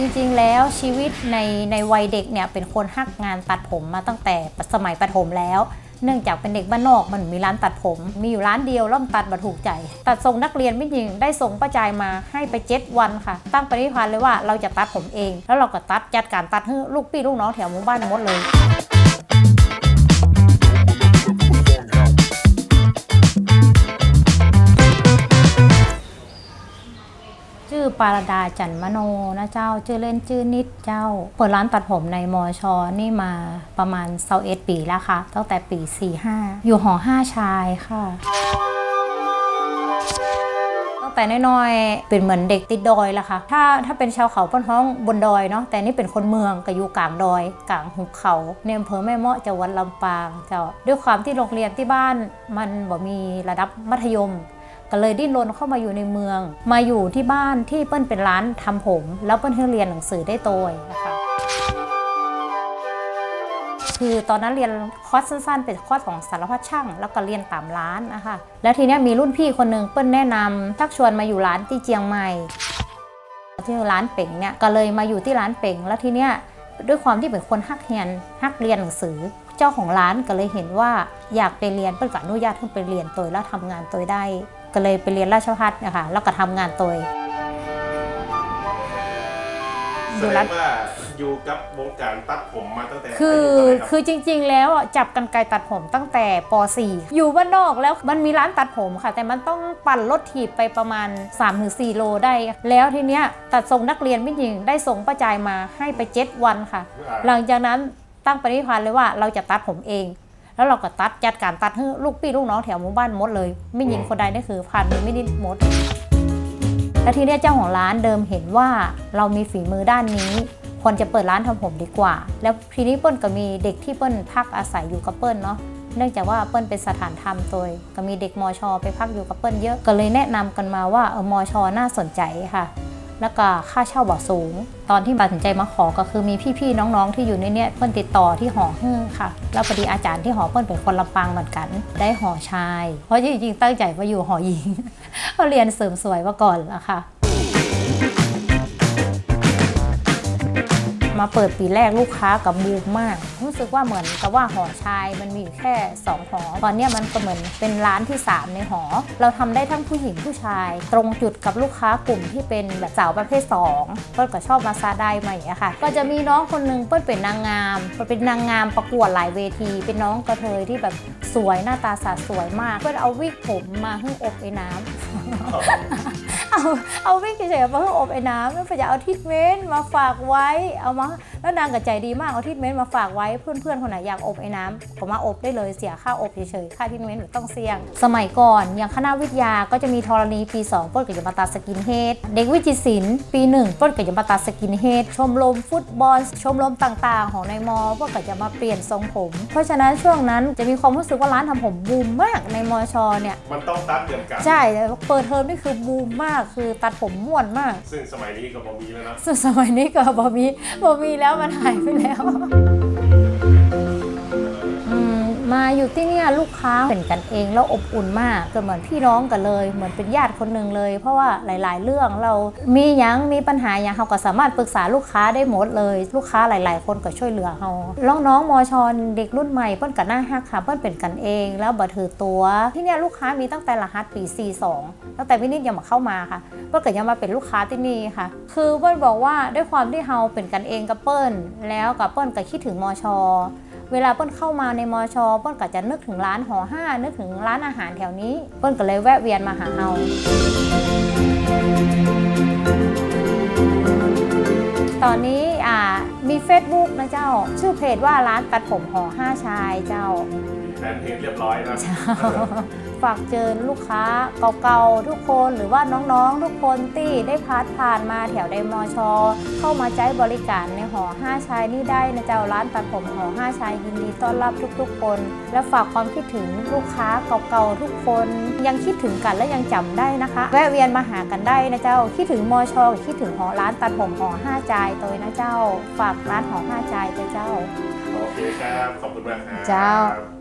จริงๆ แล้วชีวิตในในวัยเด็กเนี่ยเป็นคนหักงานตัดผมมาตั้งแต่สมัยประถมแล้ว เนื่องจากเป็นเด็กบ้านนอกมันมีร้านตัดผม มีอยู่ร้านเดียวแล้วมันตัดมาถูกใจ ตัดทรงนักเรียนไม่จริงได้ทรงป้าจายมาให้ไปเจ็ดวันค่ะ ตั้งปณิธานเลยว่าเราจะตัดผมเอง แล้วเราก็ตัดจัดการตัดให้ลูกพี่ลูกน้องแถวหมู่บ้านหมดเลย ชื่อปารดาจันมโนนะเจ้า ชื่อเล่นชื่อนิดเจ้า เปิดร้านตัดผมในมอชอนี่มาประมาณ2 1ปีแล้วค่ะ ตั้งแต่ปี 45 อยู่หอ5ชายค่ะตั้งแต่น้อยๆ เป็นเหมือนเด็กติดดอยละค่ะ ถ้าถ้าเป็นชาวเขาป้นท้องบนดอยเนาะ แต่นี่เป็นคนเมืองก็อยู่กลางดอยกลางหุบเขาในอำเภอแม่เมาะจังหวัดลำปางเจ้า ด้วยความที่โรงเรียนที่บ้านมันบ่มีระดับมัธยม ก็เลยดิ้นรนเข้ามาอยู่ในเมือง มาอยู่ที่บ้านที่เปิ้ลเป็นร้านทำผม แล้วเปิ้ลให้เรียนหนังสือได้โตยนะคะคือตอนนั้นเรียนคอร์สสั้นๆเป็นคอร์สของสารพัดช่าง แล้วก็เรียนตามร้านนะคะแล้วทีนี้มีรุ่นพี่คนหนึ่งเปิ้ลแนะนำชักชวนมาอยู่ร้านที่เจียงใหม่ที่ร้านเป่งเนี่ยก็เลยมาอยู่ที่ร้านเป่ง แล้วทีเนี้ยด้วยความที่เป็นคนฮักเรียนฮักเรียนหนังสือ เจ้าของร้านก็เลยเห็นว่าอยากไปเรียนเปิ้ลก็อนุญาตให้ไปเรียนตัวแล้วทำงานตัวได้ ก็เลยไปเรียนราชภัฏนะคะแล้วก็ทำงานตัวแสดงว่าอยู่กับวงการตัดผมมาตั้งแต่คืออายุเท่าไหร่รับคือจริง ๆ แล้วอะจับกันไกรตัดผมตั้งแต่ป .4 อยู่บ้านนอกแล้วมันมีร้านตัดผมค่ะ แต่มันต้องปั่นรถถีบไปประมาณ 3-4 โลได้ แล้วทีเนี้ยตัดทรงนักเรียนไม่จริงได้ส่งป้าจายมาให้ไปเจ็ดวันค่ะอ่าหลังจากนั้นตั้งปณิธานเลยว่าเราจะตัดผมเอง แล้วเราก็ตัดจัดการตัดให้ลูกพี่ลูกน้องแถวหมู่บ้านหมดเลย ไม่ยิงคนใดนี่คือผ่านมือไม่นิดหมดแล้วทีนี้เจ้าของร้านเดิมเห็นว่าเรามีฝีมือด้านนี้ควรจะเปิดร้านทำผมดีกว่า แล้วทีนี้เปิ้ลก็มีเด็กที่เปิ้ลพักอาศัยอยู่กับเปิ้ลเนาะเนื่องจากว่าเปิ้ลเป็นสถานธรรมตัวก็มีเด็กมอชอไปพักอยู่กับเปิ้ลเยอะก็เลยแนะนำกันมาว่าเออมอชอน่าสนใจค่ะ แล้วก็ค่าเช่าบ่สูง ตอนที่ตัดสินใจมาขอก็คือมีพี่ๆน้องๆที่อยู่ในเนี้ยเพื่อนติดต่อที่หอเฮือค่ะ แล้วพอดีอาจารย์ที่หอเพื่อนเป็นคนลำปางเหมือนกัน ได้หอชาย เพราะจริงๆตั้งใจว่าอยู่หอหญิงก็เรียนเสริมสวยมาก่อนละค่ะ มาเปิดปีแรกลูกค้ากับบูมมาก รู้สึกว่าเหมือนกับว่าหอชายมันมีอยู่แค่ 2 หอ ตอนนี้มันก็เหมือนเป็นร้านที่ 3 ในหอ เราทำได้ทั้งผู้หญิงผู้ชาย ตรงจุดกับลูกค้ากลุ่มที่เป็นแบบสาวประเภท2เปิ้ลก็ชอบมาซาไดมาอย่างเงี้ยค่ะ ก็จะมีน้องคนหนึงเปิ้ลเป็นนางงามเปิ้ลเป็นนางงามประกวดหลายเวที เป็นน้องกระเทยที่แบบสวยหน้าตาสาสวยมาก เปิ้ลเอาวิกผมมาให้อบไอ้น้ำ เอาเอาวิ่งเฉยๆมาเพื่ออบไอ้น้ำแล้วจะเอาทิทเมนต์มาฝากไว้เอามาแล้วนางกับใจดีมากเอาทิทเมนต์มาฝากไว้เพื่อนๆคนไหนอยากอบไอ้น้ำก็มาอบได้เลยเสียค่าอบเฉยๆค่าทิทเมนต์ไม่ต้องเสี่ยง สมัยก่อนอย่างคณะวิทยาก็จะมีธรณีปี2เปิ้ลกับยมตาสกินเฮดเด็กวิจิตรศิลป์ปี1เปิ้ลกับยมตาสกินเฮดชมรมฟุตบอล ชมรมต่างๆ ของในมอเปิ้ลก็จะมาเปลี่ยนทรงผม เพราะฉะนั้นช่วงนั้นจะมีความรู้สึกว่าร้านทำผมบูมมากในมอชอเนี่ยมันต้องตัดเหมือนกันใช่เปิดเทอมนี่คือบูมมากคือตัดผมม่วนมาก ซึ่งสมัยนี้ก็บ่มีแล้วนะส่วนสมัยนี้ก็บอมีบอมีแล้วมันหายไปแล้วอืมมา อยู่ที่เนี่ยลูกค้าเป็นกันเองแล้วอบอุ่นมากก็เหมือนพี่น้องกันเลย เหมือนเป็นญาติคนหนึ่งเลย เพราะว่าหลาย ๆ เรื่องเรามียังมีปัญหาอย่างเราก็สามารถปรึกษาลูกค้าได้หมดเลย ลูกค้าหลาย ๆ คนก็ช่วยเหลือเราน้องๆมอชอนเด็กรุ่นใหม่เปิ้นกับหน้าฮักค่ะเปิ้นเป็นกันเอง แล้วบ่ถือตัวที่เนี่ยลูกค้ามีตั้งแต่รหัสปี 42 ตั้งแต่วินิจยังมาเข้ามาค่ะเปิ้ลก็ยังมาเป็นลูกค้าที่นี่ค่ะ คือเปิ้ลบอกว่าด้วยความที่เฮาเป็นกันเองกับเปิ้ลแล้วกับเปิ้ลก็คิดถึงมอชอ เวลาเปิ้ลเข้ามาในมอชอเปิ้ลก็จะนึกถึงร้านหอห้านึกถึงร้านอาหารแถวนี้ เปิ้ลก็เลยแวะเวียนมาหาเฮาตอนนี้อ่ามี Facebook นะเจ้า ชื่อเพจว่าร้านตัดผมหอห้าชายเจ้า แฟนเพจเรียบร้อยนะฝากเชิญลูกค้าเก่าๆทุกคนหรือว่าน้องๆ ทุกคนที่ได้พาดผ่านมาแถวไดมอชอเข้ามาใช้บริการในหอ5ชายนี่ได้นะเจ้าร้านตัดผมหอ5ชายยินดีต้อนรับทุกๆ คน และฝากความคิดถึงลูกค้าเก่าๆทุกคน ยังคิดถึงกันและยังจำได้นะคะ แวะเวียนมาหากันได้นะเจ้า คิดถึงมอชอคิดถึงหอร้านตัดผมหอ5จายตัวนะเจ้า ฝากร้านหอ5จายตัวเจ้าโอเคครับขอบคุณมากครับเจ้าครับ